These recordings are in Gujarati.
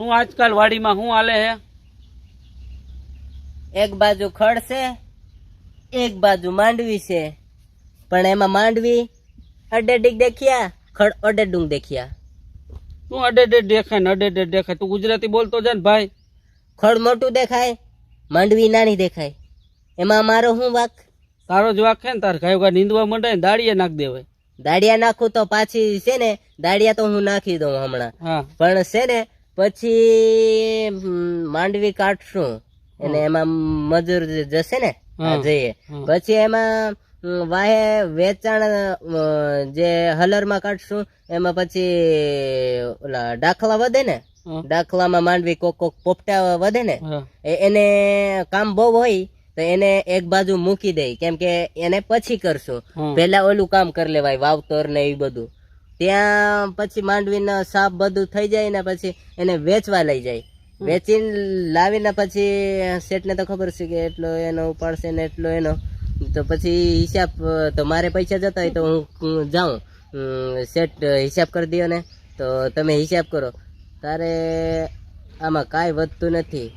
શું આજકાલ વાડીમાં શું હાલે હે? એક બાજુ ખડ છે એક બાજુ માંડવી છે. પણ એમાં માંડવી અડેડીક દેખ્યા ખડ અડેડું દેખ્યા. શું અડેડેડ દેખાય ને અડેડે દેખાય. તું ગુજરાતી બોલતો જા ને ભાઈ. ખડ મોટું દેખાય માંડવી નાની દેખાય. એમાં મારો શું વાક? તારો જ વાક છે ને તાર ગાયો ગા નીંદવા માંડે ને નાખ દેવાય દાડિયા નાખું તો પાછી છે ને દાડિયા તો હું નાખી દઉં હમણાં. હા. પણ છે ને પછી માંડવી કાઢશું. અને એમાં મજૂર જશે ને જઈએ. પછી એમાં વાહે વેચાણ જે જે હલરમાં કાઢશું એમાં પછી ઓલા દાખલા વધે ને દાખલામાં માંડવી કોક કોક પોપટા વધે ને એને કામ બહુ હોય તો એને એક બાજુ મૂકી દે. કેમ કે એને પછી કરશું. પેલા ઓલું કામ કરી લેવાય વાવતર ને એ બધું. ત્યાં પછી માંડવીના સાપ બધું થઈ જાય ને પછી એને વેચવા લઈ જાય. વેચીને લાવીને પછી શેઠને તો ખબર છે કે એટલો એનો ઉપાડશે ને એટલો એનો. તો પછી હિસાબ તો મારે પૈસા જતા હોય તો હું જાઉં. શેઠ હિસાબ કરી દો ને તો તમે હિસાબ કરો. તારે આમાં કાંઈ વધતું નથી.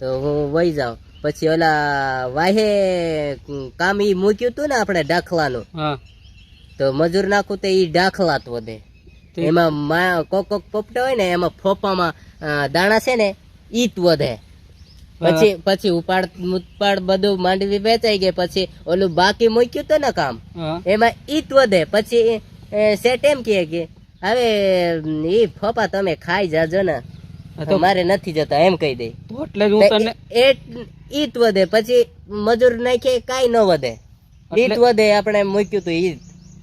તો હું વહી જાઉં. પછી ઓલા વાહે કામ એ મૂક્યું હતું ને આપણે દાખલાનું હા. તો મજૂર નાખું તો એ ડાખલાત વધે. એમાં કોક કોક પોપટા હોય ને એમાં ફોપામાં દાણા છે ને ઈ વધે. પછી પછી ઉપાડ ઉપાડ બધું માંડવી વેચાઈ ગઈ પછી ઓલું બાકી મૂક્યું તો ને કામ એમાં ઈ વધે. પછી સેટ એમ કહે કે હવે ઈ ફોફા તમે ખાઈ જાજો ને. મારે નથી જતા એમ કહી દે. એટલે હું તને એ ઈ વધે. પછી મજૂર નાખે કાઈ ન વધે. ઈત વધે આપણે મૂક્યું તો ઈ જ.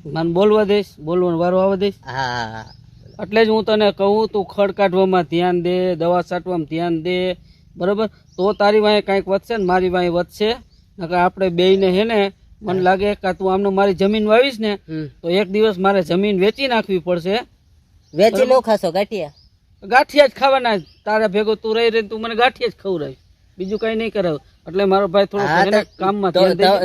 મને બોલવા દઈશ બોલવાનો વારો આવવા દઈશ. હા. એટલે જ હું તને કહું તું ખડ કાઢવામાં ધ્યાન દે દવા છાંટવામાં ધ્યાન દે. બરોબર? તો તારી વાંહે કાંઈક વધશે ને મારી વાંહે વધશે. નકર આપણે બેયને હે ને મને લાગે કે તું આમને મારી જમીન વાવીશ ને તો એક દિવસ મારે જમીન વેચી નાખવી પડશે. વેચી નો ખાશો ગાંઠિયા. ગાંઠિયા જ ખાવાના તારા ભેગો તું રહી રહી તું મને ગાંઠિયા જ ખવડાવીશ. બીજું કઈ નહીં કરાવ. એટલે મારો ભાઈ થોડું કામમાં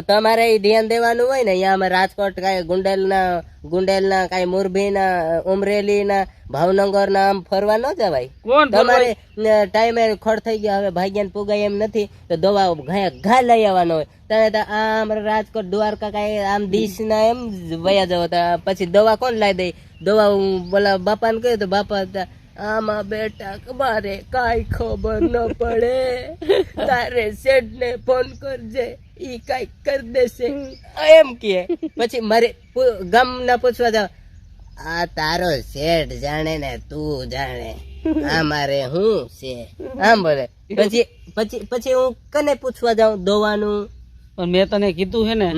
તમારે ધ્યાન દેવાનું હોય ને અહીંયા અમે રાજકોટ કઈ ગુંડેલના ગુંડેલના કાંઈ મોરબીના ઉમરેલીના ભાવનગરના આમ ફરવા ન જવાય? કોણ તમારે ટાઈમે ખડ થઈ ગયા હવે ભાગ્યાને પુગાય એમ નથી તો દવા ઘા લઈ આવવાનો હોય. તમે તો આમ રાજકોટ દ્વારકા કઈ આમ દીશ ના એમ વયા જવો તો પછી દવા કોણ લાવી દે? દવા હું બોલા બાપાને કહ્યું તો બાપા આમાં બેટા મારે કાંઈ ખબર ન પડે. તારે શેઠ ને ફોન કરજે ઈ કાંઈક કરી દેશે. એમ કે પછી મારે ગામના પૂછવા જાવ. આ તારો શેઠ જાણે ને તું જાણે. આ મારે હું છે? આમ બોલે. પછી પછી પછી હું કને પૂછવા જાઉં દવાનું? પણ મેં તને કીધું છે ને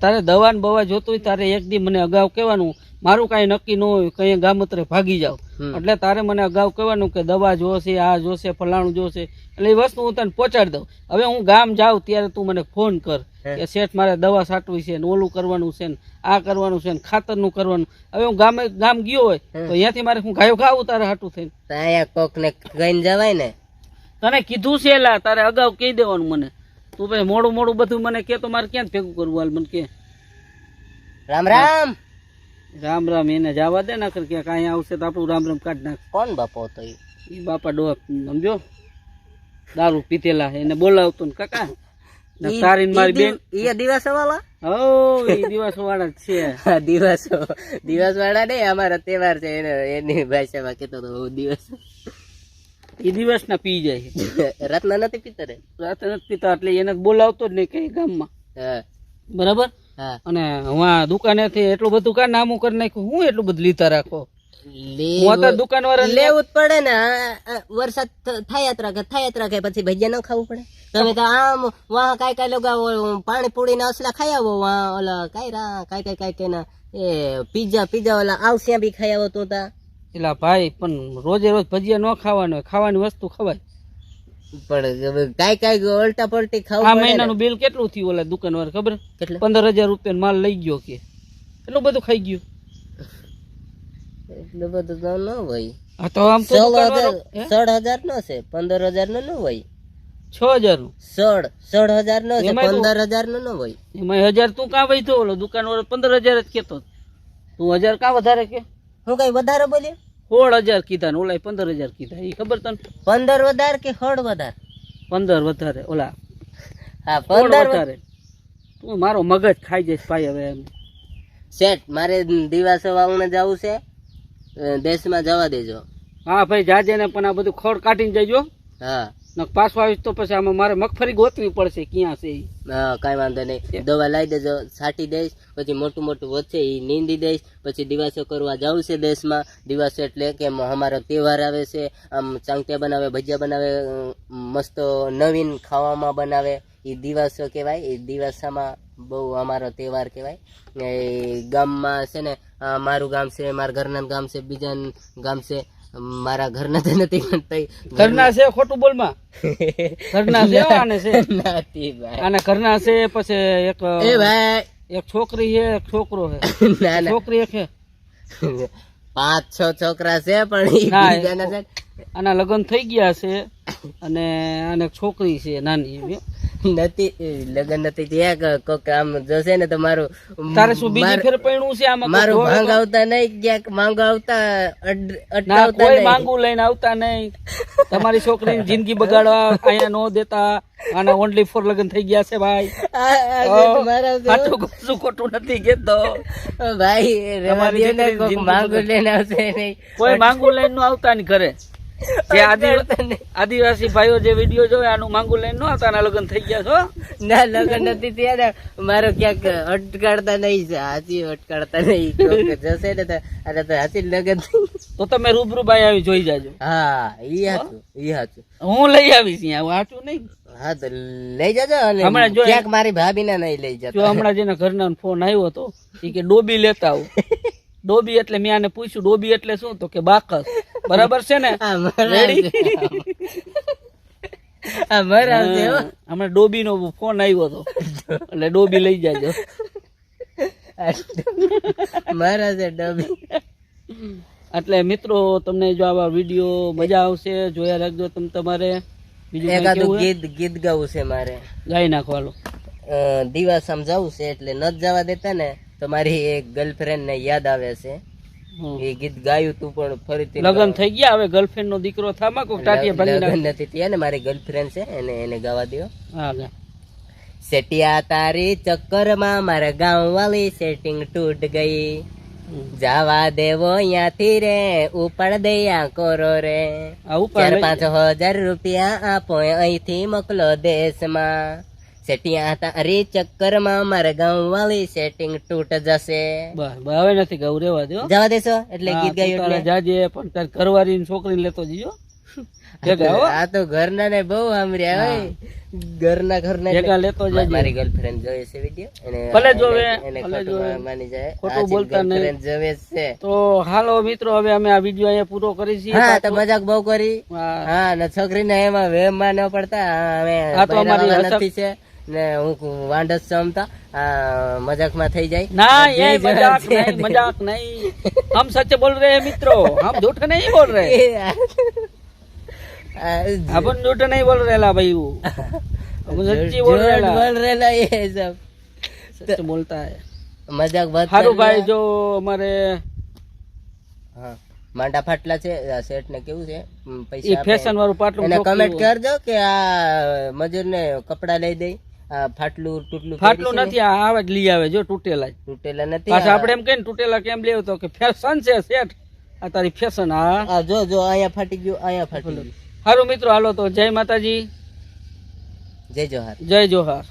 તારે દવા ને બવા જોતું હોય તારે એક દી મને અગાઉ કહેવાનું મારું કાંઈ નક્કી ન હોય કઈ ગામત્રે ભાગી જાવ એટલે તારે મને અગાઉ કહેવાનું કે દવા જોશે આ જોશે ફલાણું જોશે. એટલે એ વસ્તુ હું તને પહોંચાડી દઉં. હવે હું ગામ જાઉં ત્યારે તું મને ફોન કર કે શેઠ મારે દવા સાટવી છે ને ઓલું કરવાનું છે ને આ કરવાનું છે ને ખાતરનું કરવાનું. હવે હું ગામે ગામ ગયો હોય તો અહીંયાથી મારે હું ગાયો ખાવું તારે હાટું થઈને? અહીંયા કોક ને કહીને જવાય ને? તને કીધું છે એલા તારે અગાઉ કહી દેવાનું મને. તું પછી મોડું મોડું બધું મને કે તો મારે ક્યાં ભેગું કરવું હાલ મને કે રામ રામ! રામ રામ એને જવા દે ના કે કાંઈ આવશે તો આપણું રામ રામ કાઢ નાખ કોણ બાપો હતો એ? બાપા ડોહા સમજો? દારૂ પીતેલા એને બોલાવતો ને કાકા. ને ને મારી બેન વાળા હો એ દિવસ વાળા છે. દિવસો દિવસ વાળા નહીં અમારા તહેવાર છે એને એની ભાષામાં કહેતો તો દિવસ એ દિવસ ના પી જાય રત્ન નથી પીતો રે? રાતે નથી પીતા એટલે એને બોલાવતો જ નહીં કઈ ગામમાં. હા. બરાબર? અને હું દુકાનેથી એટલું બધું કા નામું કરી નાખ્યું? હું એટલું બધું લીધા રાખો? દુકાન વાળા લેવું જ પડે ને. વરસાદ થાય રાખે થાય કે રાખે પછી ભજીયા ન ખાવું પડે. તમે તો આમ વાહ કાય કાય લોકો પાણી પૂરી ના અસલા ખાઈ આવો વાહ ઓલા કાંઈ રા કાય કાય કાય કાંઈ ના એ પીઝા પીઝા ઓલા આવશે બી ખાઈ આવો તું તા. એલા ભાઈ પણ રોજે રોજ ભજીયા ન ખાવાનું ખાવાની વસ્તુ ખવાય. પણ કાંઈ કાંઈ ઉલટા પલટી આ ખાવું ને. મહિનાનું બિલ કેટલું થયું ઓલા દુકાન વાળા ખબર? કેટલા? પંદર હજાર રૂપિયા માલ લઈ ગયો કે. એટલું બધું ખાઈ ગયું. એટલું બધું તો ન હોય. તો આમ તો સોળ હજાર નો છે પંદર હજાર નો ન હોય. છ હજારનું સોળ સોળ હજાર નો છે તો- પંદર હજાર નો ન હોય. એમાં હજાર તું કાં વહી ઓલો દુકાન વાળો પંદર હજાર જ કેતો તું હજાર કાં વધારે કે? હું કઈ વધારે બોલ્યો? સોળ હજાર કીધા ને ઓલા પંદર હજાર કીધા. એ ખબર તને? પંદર વધારે કે હળ વધાર? પંદર વધારે ઓલા. હા પંદર વધારે. તું મારો મગજ ખાઈ જઈશ ભાઈ હવે એમ. સેટ મારે દિવાસો વાવણે જવું છે. દેશમાં જવા દેજો. હા ભાઈ જાજે ને પણ આ બધું ખડ કાઢીને જજો. હા. ને પાછું આવીશ તો પછી આમાં મારે મગફળી ગોતવી પડશે ક્યાં છે હા કાંઈ વાંધો નહીં. દવા લાવી દેજો છાંટી દઈશ પછી મોટું મોટું વધશે એ નીંદી દઈશ પછી દિવાસો કરવા જવું છે દેશમાં. દિવાસો એટલે કે અમારો તહેવાર આવે છે આમ ચાંગત્યા બનાવે ભજીયા બનાવે મસ્ત નવીન ખાવામાં બનાવે. એ દિવાસો કહેવાય એ દિવાસામાં બહુ અમારો તહેવાર કહેવાય. એ ગામમાં છે ને મારું ગામ છે મારા ઘરના ગામ છે બીજા ગામ છે મારા ઘરના તો નથી પણ ઘરના છે ખોટું બોલમાં? ઘરના છે આને છે? નથી ભાઈ. આને ઘરના છે પછી એક એ ભાઈ. એક છોકરી છે એક છોકરો છે. ના ના. છોકરી એક છે. પાંચ છ છોકરા છે પણ ના, આના લગ્ન થઈ ગયા છે અને આને છોકરી છે નાની એવી. નથી લગન નથી થયા કોક આમ જશે ને તો મારું તારે શું બીજી ફેર પૈણું છે આમાં? મારું ભાંગ આવતા નહીં ક્યાંક માંગ આવતા અટકાવતા કોઈ માંગુ લઈને આવતા નહીં. તમારી છોકરીની જિંદગી બગાડવા અહીંયા નો દેતા આના ઓનલી ફોર લગન થઈ ગયા છે ભાઈ. આ- આ જે મારા છે, સાચું કશું ખોટું નથી કેતો ભાઈ તમારી માંગ લઈને આવશે નહીં. કોઈ માંગુ લઈને નો આવતા નહીં ઘરે. જે આદિવાસી ભાઈઓ જે વીડિયો જોવે આનું માંગુ લઈને નો આના લગ્ન થઈ ગયા છો? ના લગ્ન નથી થયા ને. મારો ક્યાંક અટકાડતા નહીં છે. હાથી અટકાડતા નહીં. જશે ને તો હાથી લગ્ન તો તમે રૂબરૂ ભાઈ આવી જોઈ જાજો. હા ઈ હાચું ઈ હાચું. હું લઈ આવીશ અહીંયા હાચું નહીં? હા તો લઈ જજો અને હમણાં જો- ક્યાંક મારી ભાભીને નહીં લઈ જતા. હમણાં જેના ઘરના ફોન આવ્યો હતો એ કે ડોબી લેતા આવું. ડોબી એટલે મેં આને પૂછ્યું ડોબી એટલે શું? તો કે બાકસ. બરાબર છે ને? રેડી. હમણાં ડોબી નો ફોન આવ્યો હતો. એટલે ડોબી લઈ જાજો. ડબી. એટલે મિત્રો તમને જો આવા વીડિયો મજા આવશે જોયા રાખજો તમે તમારે. બીજું? ગીત ગીત ગાવું છે મારે. ગાઈ નાખવાનું અ, દિવાસામાં જવું છે એટલે ન જવા દેતા ને તો મારી એક ગર્લફ્રેન્ડ ને યાદ આવે છે. એ ગીત ગાયું તું પણ ફરીથી લગન થઈ ગયા હવે ગર્લફ્રેન્ડ નો દીકરો થામા કોક ટાટિયા ભાગી લગન નથી થયા ને મારી ગર્લફ્રેન્ડ છે એને એને ગાવા દો હા સેટિયા તારી ચક્કરમાં મારા ગામ વાળી સેટિંગ તૂટ ગઈ. જાવા દેવો અહીંયાથી રે ઉપર દયા કરો રે. ચાર પાંચ હજાર રૂપિયા આપો અહીંથી મોકલો દેશમાં. સેટિયા તારી ચક્કરમાં મારા ગામ વાળી સેટિંગ તૂટ જશે. બસ હવે નથી ગૌ રેવા દો જવા દેશો? એટલે ગીત ગાયું જાજે પણ તાર ઘરવાળી છોકરીને લેતો જજો આ તો ઘરના ને બહુ સાંભળ્યા હોય. ઘરના ઘરના ભેગા લેતો જાય મારી ગર્લફ્રેન્ડ જોવે છે વીડિયો ભલે જોવે, એને ભલે જોવે. માની જાય. ખોટું બોલતા નહીં. જોવે છે. તો હાલો મિત્રો હવે અમે આ વીડિયો અહીંયા પૂરો કરી છીએ. હા તો મજાક બહુ કરી. હા. ને છોકરીને એમાં વેમમાં ન પડતા. અમે આ તો અમારી નથી છે. ને હું વાંડ જ સમતા મજાકમાં થઈ જાય. ના એ મજાક નહીં મજાક નહીં. હમ સચ બોલ રહે મિત્રો. હમ झूठ નહીં બોલ રહે अपन झूठ नहीं बोल रहेला भाई वो हम सच्ची बोल रहेला बोल रहेला ये सब सच बोलता મજાક બસ હારું ભાઈ જો અમારે હા. માંડા ફાટલા છે આ સેટ ને કેવું છે? પૈસા ફેશન વાળું પાટલું એને કમેન્ટ કરજો કે આ મજૂર ને કપડા લઈ દઈ. ફાટલું તૂટલું ફાટલું નથી આ આવા જ લઈ આવે જો તૂટેલા તૂટેલા નથી પાછા આપણે એમ કહીએ ને તૂટેલા કેમ લેવું તો કે ફેશન છે શેઠ. આ તારી ફેશન હા. જો જો અહીંયા ફાટી ગયું અહીંયા ફાટી ગયું. હારું મિત્રો હાલો તો જય માતાજી. જય જોહાર. જય જોહાર.